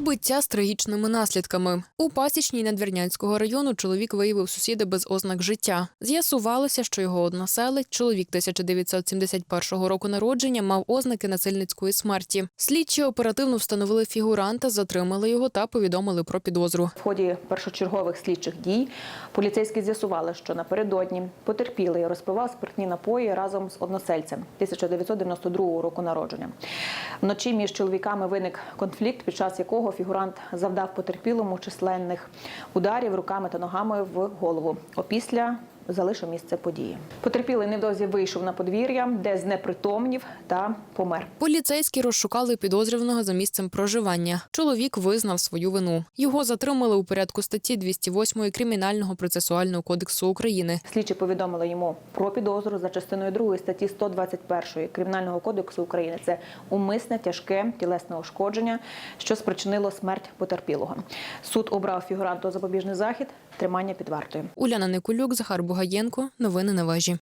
Побиття з трагічними наслідками у пасічній Надвірнянського району чоловік виявив сусіда без ознак життя. З'ясувалося, що його односелець, чоловік 1971 року народження, мав ознаки насильницької смерті. Слідчі оперативно встановили фігуранта, затримали його та повідомили про підозру. В ході першочергових слідчих дій поліцейські з'ясували, що напередодні потерпілий розпивав спиртні напої разом з односельцем 1992 року народження. Вночі між чоловіками виник конфлікт, під час якого фігурант завдав потерпілому численних ударів руками та ногами в голову. Опісля залишив місце події. Потерпілий невдовзі вийшов на подвір'я, де знепритомнів та помер. Поліцейські розшукали підозрюваного за місцем проживання. Чоловік визнав свою вину. Його затримали у порядку статті 208 Кримінального процесуального кодексу України. Слідчі повідомили йому про підозру за частиною 2 статті 121 Кримінального кодексу України. Це умисне тяжке тілесне ушкодження, що спричинило смерть потерпілого. Суд обрав фігуранту запобіжний захід, тримання під вартою. Уляна Никулюк, Захар Бугаєнко. Новини на вежі.